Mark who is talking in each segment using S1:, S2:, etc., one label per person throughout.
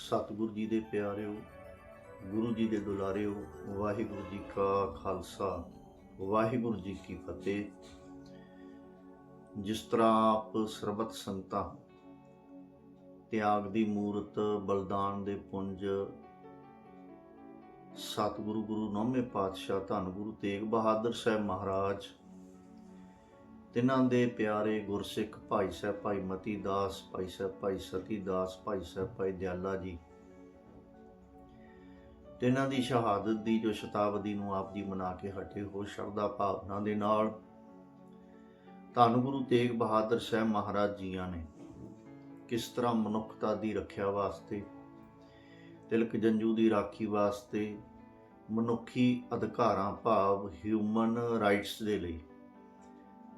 S1: ਸਤਿਗੁਰੂ ਜੀ ਦੇ ਪਿਆਰਿਓ, ਗੁਰੂ ਜੀ ਦੇ ਦੁਲਾਰਿਓ, ਵਾਹਿਗੁਰੂ ਜੀ ਕਾ ਖਾਲਸਾ, ਵਾਹਿਗੁਰੂ ਜੀ ਕੀ ਫਤਿਹ। ਜਿਸ ਤਰ੍ਹਾਂ ਆਪ ਸਰਬਤ ਸੰਤਾਂ ਤਿਆਗ ਦੀ ਮੂਰਤ ਬਲਦਾਨ ਦੇ ਪੁੰਜ ਸਤਿਗੁਰੂ ਗੁਰੂ ਨੌਵੇਂ ਪਾਤਸ਼ਾਹ ਧੰਨ ਗੁਰੂ ਤੇਗ ਬਹਾਦਰ ਸਾਹਿਬ ਮਹਾਰਾਜ ਤਿੰਨਾਂ ਦੇ ਪਿਆਰੇ ਗੁਰਸਿੱਖ ਭਾਈ ਸਾਹਿਬ, ਭਾਈ ਮਤੀ ਦਾਸ, ਭਾਈ ਸਾਹਿਬ, ਭਾਈ ਸਤੀ ਦਾਸ, ਭਾਈ ਸਾਹਿਬ, ਭਾਈ ਦਿਆਲਾ ਜੀ। ਤਿੰਨਾਂ ਦੀ ਸ਼ਹਾਦਤ ਦੀ ਜੋ ਸ਼ਤਾਬਦੀ ਨੂੰ ਆਪ ਜੀ ਮਨਾ ਕੇ ਹਟੇ ਹੋ ਸ਼ਰਧਾ ਭਾਵਨਾ ਦੇ ਨਾਲ, ਧੰਨ ਗੁਰੂ ਤੇਗ ਬਹਾਦਰ ਸਾਹਿਬ ਮਹਾਰਾਜ ਜੀਆਂ ਨੇ ਕਿਸ ਤਰ੍ਹਾਂ ਮਨੁੱਖਤਾ ਦੀ ਰੱਖਿਆ ਵਾਸਤੇ, ਤਿਲਕ ਜੰਜੂ ਦੀ ਰਾਖੀ ਵਾਸਤੇ ਮਨੁੱਖੀ ਅਧਿਕਾਰਾਂ, ਭਾਵ ਹਿਊਮਨ ਰਾਈਟਸ ਦੇ ਲਈ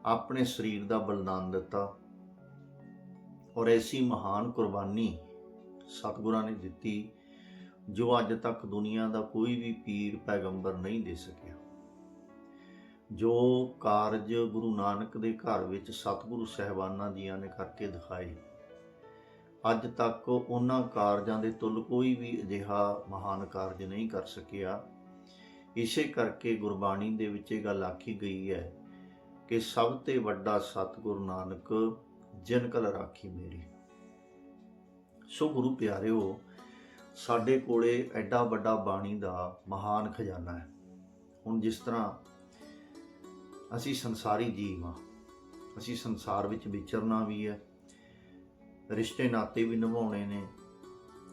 S1: ਆਪਣੇ ਸਰੀਰ ਦਾ ਬਲਿਦਾਨ ਦਿੱਤਾ। ਔਰ ਐਸੀ ਮਹਾਨ ਕੁਰਬਾਨੀ ਸਤਿਗੁਰਾਂ ਨੇ ਦਿੱਤੀ, ਜੋ ਅੱਜ ਤੱਕ ਦੁਨੀਆ ਦਾ ਕੋਈ ਵੀ ਪੀਰ ਪੈਗੰਬਰ ਨਹੀਂ ਦੇ ਸਕਿਆ। ਜੋ ਕਾਰਜ ਗੁਰੂ ਨਾਨਕ ਦੇ ਘਰ ਵਿੱਚ ਸਤਿਗੁਰੂ ਸਹਿਬਾਨਾਂ ਜੀਆਂ ਨੇ ਕਰਕੇ ਦਿਖਾਏ, ਅੱਜ ਤੱਕ ਉਹਨਾਂ ਕਾਰਜਾਂ ਦੇ ਤੁਲ ਕੋਈ ਵੀ ਅਜਿਹਾ ਮਹਾਨ ਕਾਰਜ ਨਹੀਂ ਕਰ ਸਕਿਆ। ਇਸੇ ਕਰਕੇ ਗੁਰਬਾਣੀ ਦੇ ਵਿੱਚ ਇਹ ਗੱਲ ਆਖੀ ਗਈ ਹੈ ਕਿ ਸਭ ਤੇ ਵੱਡਾ ਸਤਿਗੁਰੂ ਨਾਨਕ ਜਿਨ ਕਲ ਰਾਖੀ ਮੇਰੀ। ਸੋ ਗੁਰੂ ਪਿਆਰਿਓ, ਸਾਡੇ ਕੋਲੇ ਐਡਾ ਵੱਡਾ ਬਾਣੀ ਦਾ ਮਹਾਨ ਖਜ਼ਾਨਾ ਹੈ। ਹੁਣ ਜਿਸ ਤਰ੍ਹਾਂ ਅਸੀਂ ਸੰਸਾਰੀ ਜੀਵ ਹਾਂ, ਅਸੀਂ ਸੰਸਾਰ ਵਿੱਚ ਵਿਚਰਨਾ ਵੀ ਹੈ, ਰਿਸ਼ਤੇ ਨਾਤੇ ਵੀ ਨਿਭਾਉਣੇ ਨੇ,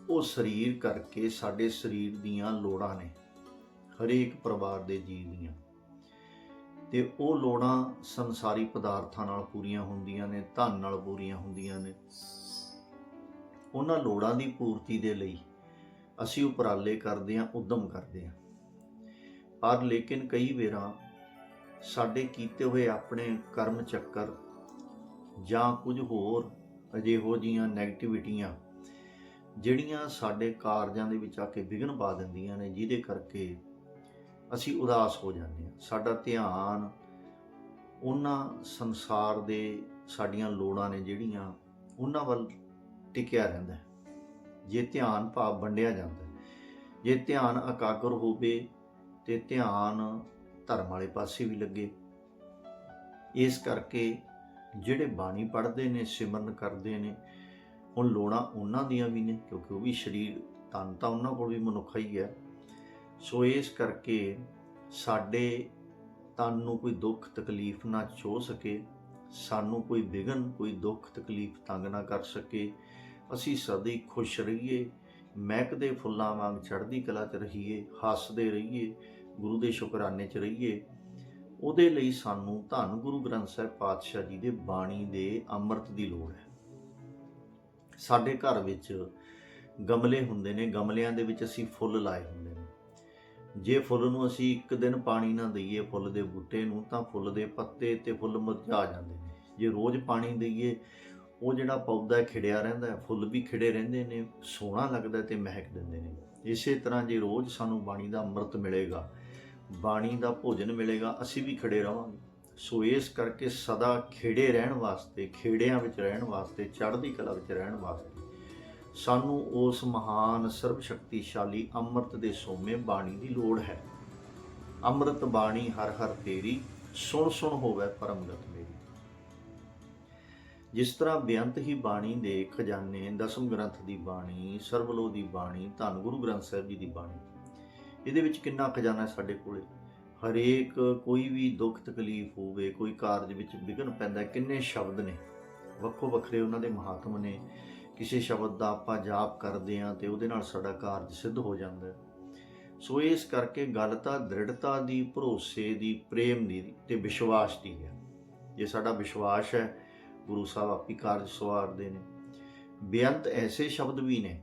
S1: ਉਹ ਸਰੀਰ ਕਰਕੇ ਸਾਡੇ ਸਰੀਰ ਦੀਆਂ ਲੋੜਾਂ ਨੇ, ਹਰੇਕ ਪਰਿਵਾਰ ਦੇ ਜੀਵ ਦੀਆਂ। ਤੇ ਉਹ ਲੋੜਾਂ ਸੰਸਾਰੀ ਪਦਾਰਥਾਂ ਨਾਲ ਪੂਰੀਆਂ ਹੁੰਦੀਆਂ ਨੇ, ਧਨ ਨਾਲ ਪੂਰੀਆਂ ਹੁੰਦੀਆਂ ਨੇ। ਉਹਨਾਂ ਲੋੜਾਂ ਦੀ ਪੂਰਤੀ ਦੇ ਲਈ ਅਸੀਂ ਉਪਰਾਲੇ ਕਰਦੇ ਹਾਂ, ਉਦਮ ਕਰਦੇ ਹਾਂ। ਪਰ ਲੇਕਿਨ ਕਈ ਵੇਰਾਂ ਸਾਡੇ ਕੀਤੇ ਹੋਏ ਆਪਣੇ ਕਰਮ ਚੱਕਰ ਜਾਂ ਕੁਝ ਹੋਰ ਅਜਿਹੋ ਜੀਆਂ ਨੈਗੇਟਿਵਿਟੀਆਂ ਜਿਹੜੀਆਂ ਸਾਡੇ ਕਾਰਜਾਂ ਦੇ ਵਿੱਚ ਆ ਕੇ ਵਿਘਨ ਪਾ ਦਿੰਦੀਆਂ ਨੇ, ਜਿਹਦੇ ਕਰਕੇ ਅਸੀਂ ਉਦਾਸ ਹੋ ਜਾਂਦੇ ਹਾਂ। ਸਾਡਾ ਧਿਆਨ ਉਹਨਾਂ ਸੰਸਾਰ ਦੇ ਸਾਡੀਆਂ ਲੋੜਾਂ ਨੇ ਜਿਹੜੀਆਂ ਉਹਨਾਂ ਵੱਲ ਟਿਕਿਆ ਰਹਿੰਦਾ ਹੈ। ਜੇ ਧਿਆਨ ਭਾਵ ਵੰਡਿਆ ਜਾਂਦਾ ਜੇ ਧਿਆਨ ਇਕਾਗਰ ਹੋਵੇ ਤੇ ਧਿਆਨ ਧਰਮ ਵਾਲੇ ਪਾਸੇ ਵੀ ਲੱਗੇ। ਇਸ ਕਰਕੇ ਜਿਹੜੇ ਬਾਣੀ ਪੜ੍ਹਦੇ ਨੇ, ਸਿਮਰਨ ਕਰਦੇ ਨੇ, ਹੁਣ ਲੋੜਾਂ ਉਹਨਾਂ ਦੀਆਂ ਵੀ ਨੇ, ਕਿਉਂਕਿ ਉਹ ਵੀ ਸਰੀਰ ਤਨ ਤਾਂ ਉਹਨਾਂ ਕੋਲ ਵੀ ਮਨੁੱਖਾ ਹੀ ਹੈ। ਸੋ ਇਸ ਕਰਕੇ ਸਾਡੇ ਤਨ ਨੂੰ ਕੋਈ ਦੁੱਖ ਤਕਲੀਫ ਨਾ ਛੋ ਸਕੇ, ਸਾਨੂੰ ਕੋਈ ਵਿਗਨ ਕੋਈ ਦੁੱਖ ਤਕਲੀਫ ਤੰਗ ਨਾ ਕਰ ਸਕੇ। ਅਸੀਂ ਸਦੀ ਖੁਸ਼ ਰਹੀਏ, ਮਹਿਕਦੇ ਫੁੱਲਾਂ ਵਾਂਗ ਚੜ੍ਹਦੀ ਕਲਾ 'ਚ ਰਹੀਏ, ਹੱਸਦੇ ਰਹੀਏ, ਗੁਰੂ ਦੇ ਸ਼ੁਕਰਾਨੇ 'ਚ ਰਹੀਏ। ਉਹਦੇ ਲਈ ਸਾਨੂੰ ਧੰਨ ਗੁਰੂ ਗ੍ਰੰਥ ਸਾਹਿਬ ਪਾਤਸ਼ਾਹ ਜੀ ਦੇ ਬਾਣੀ ਦੇ ਅੰਮ੍ਰਿਤ ਦੀ ਲੋੜ ਹੈ। ਸਾਡੇ ਘਰ ਵਿੱਚ ਗਮਲੇ ਹੁੰਦੇ ਨੇ, ਗਮਲਿਆਂ ਦੇ ਵਿੱਚ ਅਸੀਂ ਫੁੱਲ ਲਾਏ ਹੁੰਦੇ ਨੇ। ਜੇ ਫੁੱਲ ਨੂੰ ਅਸੀਂ ਇੱਕ ਦਿਨ ਪਾਣੀ ਨਾ ਦਈਏ ਫੁੱਲ ਦੇ ਬੂਟੇ ਨੂੰ ਤਾਂ ਫੁੱਲ ਦੇ ਪੱਤੇ ਤੇ ਫੁੱਲ ਮੁਰਝਾ ਜਾਂਦੇ ਨੇ। ਜੇ ਰੋਜ਼ ਪਾਣੀ ਦਈਏ ਉਹ ਜਿਹੜਾ ਪੌਦਾ ਖਿੜਿਆ ਰਹਿੰਦਾ ਹੈ ਫੁੱਲ ਵੀ ਖਿੜੇ ਰਹਿੰਦੇ ਨੇ ਸੋਹਣਾ ਲੱਗਦਾ ਤੇ ਮਹਿਕ ਦਿੰਦੇ ਨੇ। ਇਸੇ ਤਰ੍ਹਾਂ ਜੇ ਰੋਜ਼ ਸਾਨੂੰ ਬਾਣੀ ਦਾ ਅੰਮ੍ਰਿਤ ਮਿਲੇਗਾ ਬਾਣੀ ਦਾ ਭੋਜਨ ਮਿਲੇਗਾ ਅਸੀਂ ਵੀ ਖੜੇ ਰਵਾਂਗੇ ਸੋ ਇਸ ਕਰਕੇ ਸਦਾ ਖੇੜੇ ਰਹਿਣ ਵਾਸਤੇ ਖੇੜਿਆਂ ਵਿੱਚ ਰਹਿਣ ਵਾਸਤੇ ਚੜ੍ਹਦੀ ਕਲਾ ਵਿੱਚ ਰਹਿਣ ਵਾਸਤੇ ਸਾਨੂੰ ਉਸ ਮਹਾਨ ਸਰਵ ਸ਼ਕਤੀਸ਼ਾਲੀ ਅੰਮ੍ਰਿਤ ਦੇ ਸੋਮੇ ਬਾਣੀ ਦੀ ਲੋੜ ਹੈ। ਅੰਮ੍ਰਿਤ ਬਾਣੀ ਹਰ ਹਰ ਤੇਰੀ, ਸੁਣ ਸੁਣ ਹੋਵੇ ਪਰਮਗਤ ਮੇਰੀ। ਜਿਸ ਤਰ੍ਹਾਂ ਬੇਅੰਤ ਹੀ ਬਾਣੀ ਦੇ ਖਜ਼ਾਨੇ, ਦਸਮ ਗ੍ਰੰਥ ਦੀ ਬਾਣੀ ਸਰਬਲੋ ਦੀ ਬਾਣੀ, ਧੰਨ ਗੁਰੂ ਗ੍ਰੰਥ ਸਾਹਿਬ ਜੀ ਦੀ ਬਾਣੀ, ਇਹਦੇ ਵਿੱਚ ਕਿੰਨਾ ਖਜ਼ਾਨਾ ਹੈ ਸਾਡੇ ਕੋਲੇ? ਹਰੇਕ ਕੋਈ ਵੀ ਦੁੱਖ ਤਕਲੀਫ ਹੋਵੇ, ਕੋਈ ਕਾਰਜ ਵਿੱਚ ਵਿਘਨ ਪੈਂਦਾ ਕਿੰਨੇ ਸ਼ਬਦ ਨੇ। ਵੱਖੋ ਵੱਖਰੇ ਉਹਨਾਂ ਦੇ ਮਹਾਤਮ ਨੇ। ਕਿਸੇ ਸ਼ਬਦ ਦਾ ਆਪਾਂ ਜਾਪ ਕਰਦੇ ਹਾਂ ਤੇ ਉਹਦੇ ਨਾਲ ਸਾਡਾ ਕਾਰਜ ਸਿੱਧ ਹੋ ਜਾਂਦਾ ਹੈ। ਸੋ ਇਸ ਕਰਕੇ ਗੱਲ ਤਾਂ ਦ੍ਰਿੜਤਾ ਦੀ, ਭਰੋਸੇ ਦੀ, ਪ੍ਰੇਮ ਦੀ ਤੇ ਵਿਸ਼ਵਾਸ ਦੀ ਹੈ। ਜੇ ਸਾਡਾ ਵਿਸ਼ਵਾਸ ਹੈ, ਗੁਰੂ ਸਾਹਿਬ ਆਪੀ ਕਾਰਜ ਸਵਾਰਦੇ ਨੇ। ਬੇਅੰਤ ਐਸੇ ਸ਼ਬਦ ਵੀ ਨੇ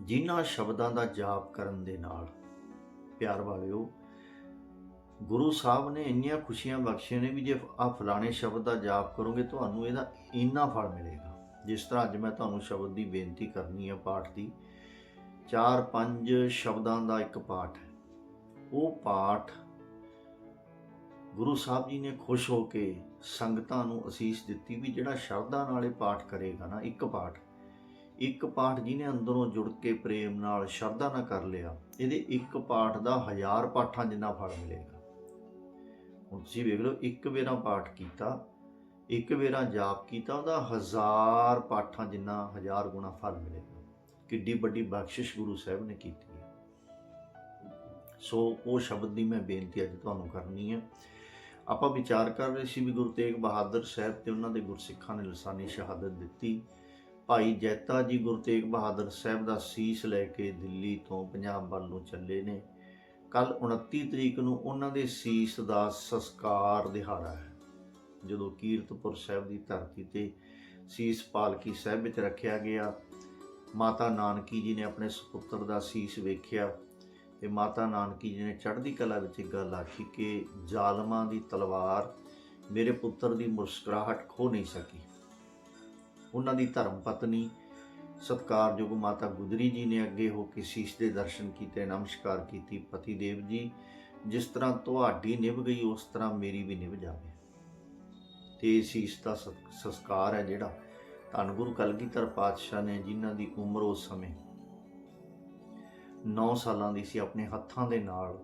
S1: ਜਿਨ੍ਹਾਂ ਸ਼ਬਦਾਂ ਦਾ ਜਾਪ ਕਰਨ ਦੇ ਨਾਲ, ਪਿਆਰ ਵਾਲਿਓ, ਗੁਰੂ ਸਾਹਿਬ ਨੇ ਇੰਨੀਆਂ ਖੁਸ਼ੀਆਂ ਬਖਸ਼ੀਆਂ ਨੇ ਵੀ ਜੇ ਆ ਫਲਾਣੇ ਸ਼ਬਦ ਦਾ ਜਾਪ ਕਰੋਗੇ, ਤੁਹਾਨੂੰ ਇਹਦਾ ਇੰਨਾ ਫਲ ਮਿਲੇਗਾ। ਜਿਸ ਤਰ੍ਹਾਂ ਅੱਜ ਮੈਂ ਤੁਹਾਨੂੰ ਸ਼ਬਦ ਦੀ ਬੇਨਤੀ ਕਰਨੀ ਹੈ ਪਾਠ ਦੀ, ਚਾਰ ਪੰਜ ਸ਼ਬਦਾਂ ਦਾ ਇੱਕ ਪਾਠ ਹੈ। ਉਹ ਪਾਠ ਗੁਰੂ ਸਾਹਿਬ ਜੀ ਨੇ ਖੁਸ਼ ਹੋ ਕੇ ਸੰਗਤਾਂ ਨੂੰ ਅਸੀਸ ਦਿੱਤੀ ਵੀ ਜਿਹੜਾ ਸ਼ਰਧਾ ਨਾਲ ਇਹ ਪਾਠ ਕਰੇਗਾ ਨਾ, ਇੱਕ ਪਾਠ ਇੱਕ ਪਾਠ ਜਿਹਨੇ ਅੰਦਰੋਂ ਜੁੜ ਕੇ ਪ੍ਰੇਮ ਨਾਲ ਸ਼ਰਧਾ ਨਾਲ ਕਰ ਲਿਆ, ਇਹਦੇ ਇੱਕ ਪਾਠ ਦਾ ਹਜ਼ਾਰ ਪਾਠਾਂ ਜਿੰਨਾ ਫਲ ਮਿਲੇਗਾ। ਹੁਣ ਤੁਸੀਂ ਵੇਖ ਲਓ, ਇੱਕ ਵੇਰਾ ਪਾਠ ਕੀਤਾ ਇੱਕ ਵੇਰਾ ਜਾਪ ਕੀਤਾ, ਉਹਦਾ ਹਜ਼ਾਰ ਪਾਠਾਂ ਜਿੰਨਾ ਹਜ਼ਾਰ ਗੁਣਾ ਫਲ ਮਿਲੇਗਾ ਕਿੱਡੀ ਵੱਡੀ ਬਖਸ਼ਿਸ਼ ਗੁਰੂ ਸਾਹਿਬ ਨੇ ਕੀਤੀ ਹੈ। ਸੋ ਉਹ ਸ਼ਬਦ ਦੀ ਮੈਂ ਬੇਨਤੀ ਅੱਜ ਤੁਹਾਨੂੰ ਕਰਨੀ ਹੈ। ਆਪਾਂ ਵਿਚਾਰ ਕਰ ਰਹੇ ਸੀ ਵੀ ਗੁਰੂ ਤੇਗ ਬਹਾਦਰ ਸਾਹਿਬ ਤੇ ਉਹਨਾਂ ਦੇ ਗੁਰਸਿੱਖਾਂ ਨੇ ਲਸਾਨੀ ਸ਼ਹਾਦਤ ਦਿੱਤੀ। ਭਾਈ ਜੈਤਾ ਜੀ ਗੁਰੂ ਤੇਗ ਬਹਾਦਰ ਸਾਹਿਬ ਦਾ ਸੀਸ ਲੈ ਕੇ ਦਿੱਲੀ ਤੋਂ ਪੰਜਾਬ ਵੱਲ ਨੂੰ ਚੱਲੇ ਨੇ। ਕੱਲ 29 ਤਰੀਕ ਨੂੰ ਉਹਨਾਂ ਦੇ ਸੀਸ ਦਾ ਸੰਸਕਾਰ ਦਿਹਾੜਾ ਹੈ। ਜਦੋਂ ਕੀਰਤਪੁਰ ਸਾਹਿਬ ਦੀ ਧਰਤੀ ਤੇ ਸੀਸ ਪਾਲਕੀ ਸਾਹਿਬ ਵਿੱਚ ਰੱਖਿਆ ਗਿਆ, ਮਾਤਾ ਨਾਨਕੀ ਜੀ ਨੇ ਆਪਣੇ ਸੁਪੁੱਤਰ ਦਾ ਸੀਸ ਵੇਖਿਆ ਤੇ ਮਾਤਾ ਨਾਨਕੀ ਜੀ ਨੇ ਚੜ੍ਹਦੀ ਕਲਾ ਵਿੱਚ ਇੱਕ ਗੱਲ ਆਖੀ ਕਿ ਜ਼ਾਲਮਾਂ ਦੀ ਤਲਵਾਰ ਮੇਰੇ ਪੁੱਤਰ ਦੀ ਮੁਸਕਰਾਹਟ ਖੋ ਨਹੀਂ ਸਕੀ। ਉਹਨਾਂ ਦੀ ਧਰਮ ਪਤਨੀ, ਸਤਕਾਰਯੋਗ ਮਾਤਾ ਗੁਜਰੀ ਜੀ ਨੇ ਅੱਗੇ ਹੋ ਕੇ ਸੀਸ ਦੇ ਦਰਸ਼ਨ ਕੀਤੇ, ਨਮਸਕਾਰ ਕੀਤੀ। ਪਤੀ ਦੇਵ ਜੀ, ਜਿਸ ਤਰ੍ਹਾਂ ਤੁਹਾਡੀ ਨਿਭ ਗਈ, ਉਸ ਤਰ੍ਹਾਂ ਮੇਰੀ ਵੀ ਨਿਭ ਜਾਵੇ। ਤੇ ਇਹ ਸੀਸ ਦਾ ਸਤ- ਸੰਸਕਾਰ ਹੈ ਜਿਹੜਾ ਧੰਨ ਗੁਰੂ ਕਲਗੀਧਰ ਪਾਤਸ਼ਾਹ ਨੇ ਜਿਨ੍ਹਾਂ ਦੀ ਉਮਰ ਉਸ ਸਮੇਂ 9 ਸਾਲਾਂ ਦੀ ਸੀ, ਆਪਣੇ ਹੱਥਾਂ ਦੇ ਨਾਲ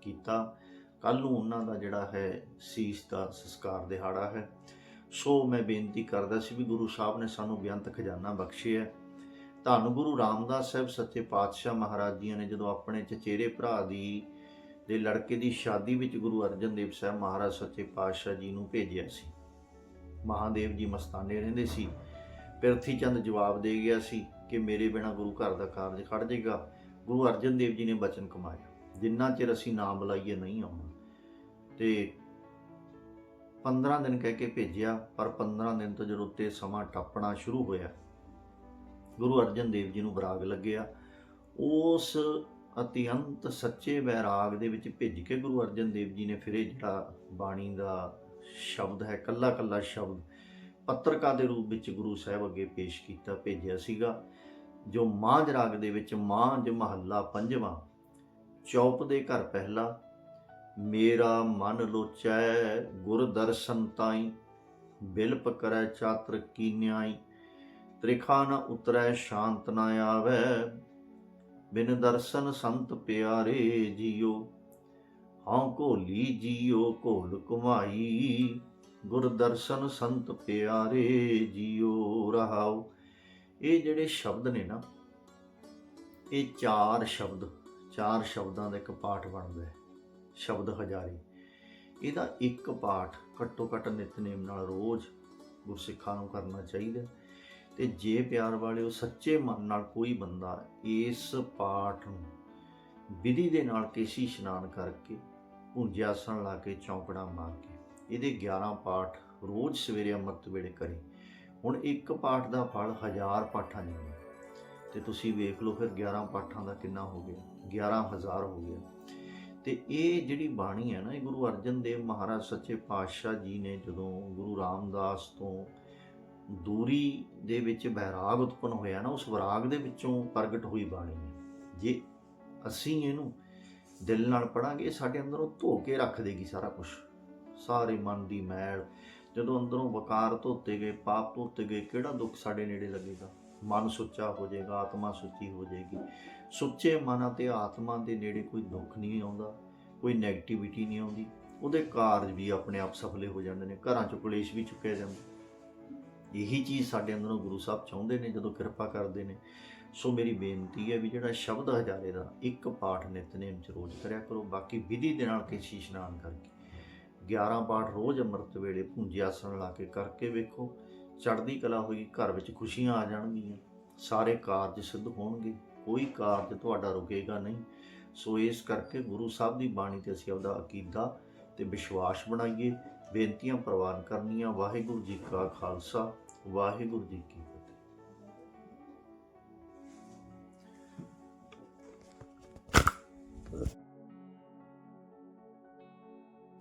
S1: ਕੀਤਾ। ਕੱਲ ਨੂੰ ਉਹਨਾਂ ਦਾ ਜਿਹੜਾ ਹੈ ਸੀਸ ਦਾ ਸੰਸਕਾਰ ਦਿਹਾੜਾ ਹੈ। ਸੋ ਮੈਂ ਬੇਨਤੀ ਕਰਦਾ ਸੀ ਵੀ ਗੁਰੂ ਸਾਹਿਬ ਨੇ ਸਾਨੂੰ ਬੇਅੰਤ ਖਜ਼ਾਨਾ ਬਖਸ਼ਿਆ ਧੰਨ ਗੁਰੂ ਰਾਮਦਾਸ ਸਾਹਿਬ ਸੱਚੇ ਪਾਤਸ਼ਾਹ ਮਹਾਰਾਜ ਜੀ ਨੇ ਜਦੋਂ ਆਪਣੇ ਚਚੇਰੇ ਭਰਾ ਦੀ ਦੇ ਲੜਕੇ ਦੀ ਸ਼ਾਦੀ ਵਿੱਚ ਗੁਰੂ ਅਰਜਨ ਦੇਵ ਸਾਹਿਬ ਮਹਾਰਾਜ ਸੱਚੇ ਪਾਤਸ਼ਾਹ ਜੀ ਨੂੰ ਭੇਜਿਆ ਸੀ। ਮਹਾਦੇਵ ਜੀ ਮਸਤਾਨੇ ਰਹਿੰਦੇ ਸੀ। ਪਿਰਥੀ ਚੰਦ ਜਵਾਬ ਦੇ ਗਿਆ ਸੀ ਕਿ ਮੇਰੇ ਬਿਨਾ ਗੁਰੂ ਘਰ ਦਾ ਕਾਰਜ ਖੜ ਜਾਏਗਾ ਗੁਰੂ ਅਰਜਨ ਦੇਵ ਜੀ ਨੇ ਬਚਨ ਕਮਾਇਆ। ਜਿੰਨਾ ਚਿਰ ਅਸੀਂ ਨਾਮ ਬੁਲਾਈਏ ਨਹੀਂ ਆਉਣਾ। ਤੇ 15 ਦਿਨ ਕਹਿ ਕੇ ਭੇਜਿਆ, ਪਰ 15 ਦਿਨ ਤੋਂ ਜਦੋਂ ਉੱਤੇ ਸਮਾਂ ਟੱਪਣਾ ਸ਼ੁਰੂ ਹੋਇਆ, ਗੁਰੂ ਅਰਜਨ ਦੇਵ ਜੀ ਨੂੰ ਬਰਾਗ ਲੱਗਿਆ। ਉਸ ਅਤਿਅੰਤ ਸੱਚੇ ਵੈਰਾਗ ਦੇ ਵਿੱਚ ਭਿੱਜ ਕੇ ਗੁਰੂ ਅਰਜਨ ਦੇਵ ਜੀ ਨੇ ਫਿਰ ਇਹ ਜਿਹੜਾ ਬਾਣੀ ਦਾ ਸ਼ਬਦ ਹੈ, ਕੱਲਾ ਕੱਲਾ ਸ਼ਬਦ ਪੱਤਰਕਾ ਦੇ ਰੂਪ ਵਿੱਚ ਗੁਰੂ ਸਾਹਿਬ ਅੱਗੇ ਪੇਸ਼ ਕੀਤਾ, ਭੇਜਿਆ ਸੀਗਾ, ਜੋ ਮਾਂਝ ਰਾਗ ਦੇ ਵਿੱਚ ਮਾਂਝ ਮਹੱਲਾ ਪੰਜਵਾਂ, ਚੌਪ ਦੇ ਘਰ ਪਹਿਲਾ, ਮੇਰਾ ਮਨ ਲੋਚੈ ਗੁਰ ਦਰਸ਼ਨ ਤਾਈ, ਬਿਲਪ ਕਰੈ ਚਾਤਰ ਕੀਨਿਆਈ ਤ੍ਰਿਖਾ ਨ ਉਤਰੈ ਸ਼ਾਂਤ ਨ ਆਵੈ ਬਿਨ ਦਰਸ਼ਨ ਸੰਤ ਪਿਆਰੇ ਜੀਓ, ਹਉ ਘੋਲੀ ਜੀਓ, ਘੋਲ ਕੁਮਾਈ ਗੁਰ ਦਰਸ਼ਨ ਸੰਤ ਪਿਆਰੇ ਜੀਓ ਰਹਾਉ ਇਹ ਜਿਹੜੇ ਸ਼ਬਦ ਨੇ ਨਾ, ਇਹ ਚਾਰ ਸ਼ਬਦ, ਚਾਰ ਸ਼ਬਦਾਂ ਦਾ ਇੱਕ ਪਾਠ ਬਣਦਾ ਹੈ, ਸ਼ਬਦ ਹਜ਼ਾਰੀ। ਇਹਦਾ ਇੱਕ ਪਾਠ ਘੱਟੋ ਘੱਟ ਨਿਤਨੇਮ ਨਾਲ ਰੋਜ਼ ਗੁਰਸਿੱਖਾਂ ਨੂੰ ਕਰਨਾ ਚਾਹੀਦਾ ਤੇ ਜੇ ਪਿਆਰ ਵਾਲਿਓ ਸੱਚੇ ਮਨ ਨਾਲ ਕੋਈ ਬੰਦਾ ਇਸ ਪਾਠ ਨੂੰ ਵਿਧੀ ਦੇ ਨਾਲ ਕੇਸੀ ਇਸ਼ਨਾਨ ਕਰਕੇ ਭੁੰਜਿਆ ਆਸਣ ਲਾ ਕੇ ਚੌਂਕੜਾ ਮਾਰ ਕੇ ਇਹਦੇ 11 ਪਾਠ ਰੋਜ਼ ਸਵੇਰੇ ਅੰਮ੍ਰਿਤ ਵੇਲੇ ਕਰੇ। ਹੁਣ ਇੱਕ ਪਾਠ ਦਾ ਫਲ ਹਜ਼ਾਰ ਪਾਠਾਂ ਜਿੰਨਾ ਤੇ ਤੁਸੀਂ ਵੇਖ ਲਓ ਫਿਰ 11 ਪਾਠਾਂ ਦਾ ਕਿੰਨਾ ਹੋ ਗਿਆ। 11000 ਹੋ ਗਿਆ। ਤੇ ਇਹ ਜਿਹੜੀ ਬਾਣੀ ਹੈ ਨਾ, ਇਹ ਗੁਰੂ ਅਰਜਨ ਦੇਵ ਮਹਾਰਾਜ ਸੱਚੇ ਪਾਤਸ਼ਾਹ ਜੀ ਨੇ ਜਦੋਂ ਗੁਰੂ ਰਾਮਦਾਸ ਤੋਂ ਦੂਰੀ ਦੇ ਵਿੱਚ ਬੈਰਾਗ ਉਤਪਨ ਹੋਇਆ ਨਾ, ਉਸ ਵਿਰਾਗ ਦੇ ਵਿੱਚੋਂ ਪ੍ਰਗਟ ਹੋਈ ਬਾਣੀ ਹੈ। ਜੇ ਅਸੀਂ ਇਹਨੂੰ ਦਿਲ ਨਾਲ ਪੜਾਂਗੇ ਸਾਡੇ ਅੰਦਰੋਂ ਧੋ ਕੇ ਰੱਖ ਦੇਗੀ ਸਾਰਾ ਕੁਝ ਸਾਰੇ ਮਨ ਦੀ ਮੈਲ, ਜਦੋਂ ਅੰਦਰੋਂ ਵਕਾਰ ਧੋਤੇ ਗਏ, ਪਾਪ ਧੋਤੇ ਗਏ, ਕਿਹੜਾ ਦੁੱਖ ਸਾਡੇ ਨੇੜੇ ਲੱਗੇਗਾ? ਮਨ ਸੁੱਚਾ ਹੋ ਜਾਏਗਾ, ਆਤਮਾ ਸੁੱਚੀ ਹੋ ਜਾਏਗੀ। ਸੁੱਚੇ ਮਨ ਅਤੇ ਆਤਮਾ ਦੇ ਨੇੜੇ ਕੋਈ ਦੁੱਖ ਨਹੀਂ ਆਉਂਦਾ, ਕੋਈ ਨੈਗੇਟਿਵਿਟੀ ਨਹੀਂ ਆਉਂਦੀ। ਉਹਦੇ ਕਾਰਜ ਵੀ ਆਪਣੇ ਆਪ ਸਫਲੇ ਹੋ ਜਾਂਦੇ ਨੇ, ਘਰਾਂ 'ਚ ਕਲੇਸ਼ ਵੀ ਚੁੱਕਿਆ ਜਾਂਦਾ। ਇਹੀ ਚੀਜ਼ ਸਾਡੇ ਅੰਦਰੋਂ ਗੁਰੂ ਸਾਹਿਬ ਚਾਹੁੰਦੇ ਨੇ, ਜਦੋਂ ਕਿਰਪਾ ਕਰਦੇ ਨੇ। ਸੋ ਮੇਰੀ ਬੇਨਤੀ ਹੈ ਵੀ ਜਿਹੜਾ ਸ਼ਬਦ ਹਜ਼ਾਰੇ ਦਾ ਇੱਕ ਪਾਠ ਨਿਤਨੇਮ ਚ ਰੋਜ਼ ਕਰਿਆ ਕਰੋ, ਬਾਕੀ ਵਿਧੀ ਦੇ ਨਾਲ ਕੇਸੀ ਇਸ਼ਨਾਨ ਕਰਕੇ। 11 ਪਾਠ ਰੋਜ਼ ਅੰਮ੍ਰਿਤ ਵੇਲੇ ਪੂੰਜੀ ਆਸਣ ਲਾ ਕੇ ਕਰਕੇ ਵੇਖੋ, ਚੜ੍ਹਦੀ ਕਲਾ ਹੋਈ, ਘਰ ਵਿੱਚ ਖੁਸ਼ੀਆਂ ਆ ਜਾਣਗੀਆਂ, ਸਾਰੇ ਕਾਰਜ ਸਿੱਧ ਹੋਣਗੇ, ਕੋਈ ਕਾਰਜ ਤੁਹਾਡਾ ਰੁਕੇਗਾ ਨਹੀਂ। ਸੋ ਇਸ ਕਰਕੇ ਗੁਰੂ ਸਾਹਿਬ ਦੀ ਬਾਣੀ ਤੇ ਅਸੀਂ ਆਪਦਾ ਅਕੀਦਾ ਤੇ ਵਿਸ਼ਵਾਸ ਬਣਾਈਏ, ਬੇਨਤੀਆਂ ਪ੍ਰਵਾਨ ਕਰਨੀਆਂ, ਵਾਹਿਗੁਰੂ ਜੀ ਕਾ ਖਾਲਸਾ। ਵਾਹਿਗੁਰੂ ਜੀ ਕੀ